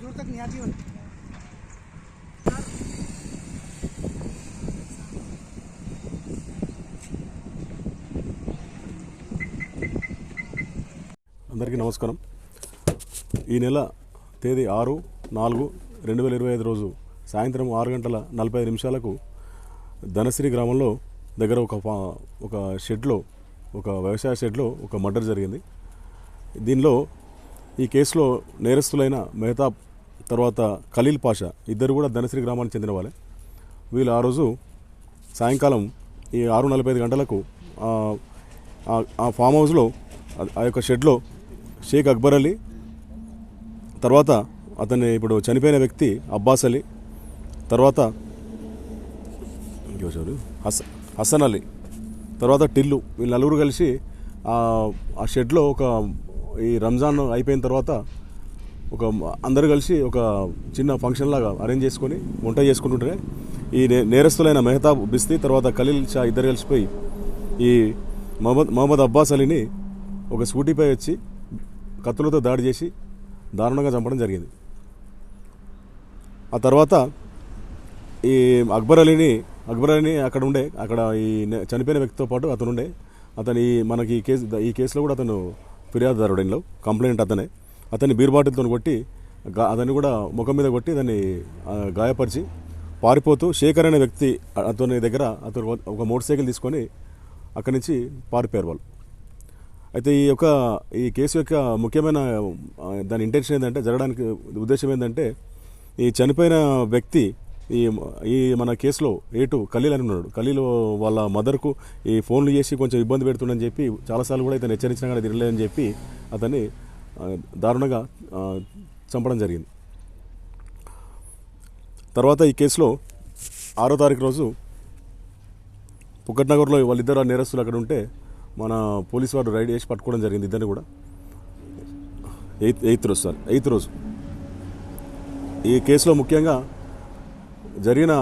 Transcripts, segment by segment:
दूर तक नहीं आती होती అందరికీ నమస్కారం. ఈ నెల తేదీ ఆరు నాలుగు రెండు వేల ఇరవై ఐదు రోజు సాయంత్రం ఆరు గంటల నలభై ఐదు నిమిషాలకు ధనశ్రీ గ్రామంలో దగ్గర ఒక ఒక షెడ్లో ఒక వ్యవసాయ షెడ్లో ఒక మర్డర్ జరిగింది. దీనిలో ఈ కేసులో నేరస్తులైన మెహతాబ్ తర్వాత ఖలీల్ పాషా ఇద్దరు కూడా ధనశ్రీ గ్రామానికి చెందిన వాళ్ళే. వీళ్ళు ఆ రోజు సాయంకాలం ఈ ఆరు నలభై ఐదు గంటలకు ఆ, ఫామ్ హౌస్లో ఆ- యొక్క షెడ్లో షేక్ అక్బర్ అలీ తర్వాత అతన్ని ఇప్పుడు చనిపోయిన వ్యక్తి అబ్బాస్ అలీ తర్వాత హస హసన్ అలీ తర్వాత టిల్లు వీళ్ళు నలుగురు కలిసి ఆ షెడ్లో ఒక ఈ రంజాన్ అయిపోయిన తర్వాత ఒక అందరూ కలిసి ఒక చిన్న ఫంక్షన్ లాగా అరేంజ్ చేసుకొని వంట చేసుకుంటుంటే ఈ నే- నేరస్తులైన మెహతాబ్ బిస్తీ తర్వాత ఖలీల్ షా ఇద్దరు కలిసిపోయి ఈ మహమ్మద్ మహమ్మద్ అబ్బాస్ అలీని ఒక స్కూటీపై వచ్చి కత్తులతో దాడి చేసి దారుణంగా చంపడం జరిగింది. ఆ తర్వాత ఈ అక్బర్ అలీని అక్బర్ అలీని అక్కడ ఉండే అక్కడ ఈ నే- చనిపోయిన వ్యక్తితో పాటు అతను ఉండే అతని మనకి ఈ కేసు ఈ కేసులో కూడా అతను ఫిర్యాదుదారుడిలో కంప్లైంట్ అతనే. అతన్ని బీర్బాటిల్తో కొట్టి గా- అతన్ని కూడా ముఖం మీద కొట్టి దాన్ని గాయపరిచి పారిపోతూ శేఖర్ అనే వ్యక్తి అతని దగ్గర అతను ఒక మోటార్ సైకిల్ తీసుకొని అక్కడి నుంచి పారిపోయారు వాళ్ళు. అయితే ఈ యొక్క ఈ కేసు యొక్క ముఖ్యమైన దాని ఇంటెన్షన్ ఏంటంటే జరగడానికి ఉద్దేశం ఏంటంటే ఈ చనిపోయిన వ్యక్తి ఈ ఈ మన కేసులో ఏటు ఖలీల్ అని ఉన్నాడు. ఖలీల్ వాళ్ళ మదర్కు ఈ ఫోన్లు చేసి కొంచెం ఇబ్బంది పెడుతుండని చెప్పి చాలాసార్లు కూడా ఇతను హెచ్చరించినా కానీ తినలేదని చెప్పి అతన్ని దారుణంగా చంపడం జరిగింది. తర్వాత ఈ కేసులో ఆరో తారీఖు రోజు పుక్కట్నగర్లో వాళ్ళిద్దరు నేరస్తులు అక్కడ ఉంటే మన పోలీసు వారు రైడ్ చేసి పట్టుకోవడం జరిగింది ఇద్దరిని కూడా. ఎయిత్ ఎయిత్ రోజు సార్ ఎయిత్ రోజు. ఈ కేసులో ముఖ్యంగా జరిగిన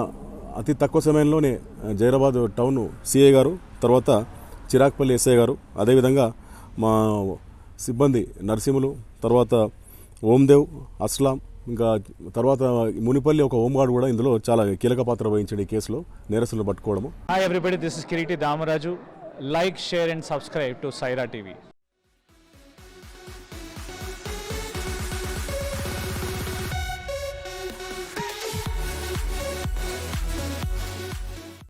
అతి తక్కువ సమయంలోనే జైరాబాద్ టౌన్ సిఐ గారు తర్వాత చిరాక్పల్లి ఎస్ఐ గారు అదేవిధంగా మా సిబ్బంది నరసింహులు తర్వాత ఓందేవ్ అస్లాం ఇంకా తర్వాత మునిపల్లి ఒక హోంగార్డ్ కూడా ఇందులో చాలా కీలక పాత్ర వహించాడు ఈ కేసులో నేరస్తులను పట్టుకోవడము. Hi everybody, this is Kiriti Damaraju. Like, share and subscribe to Saira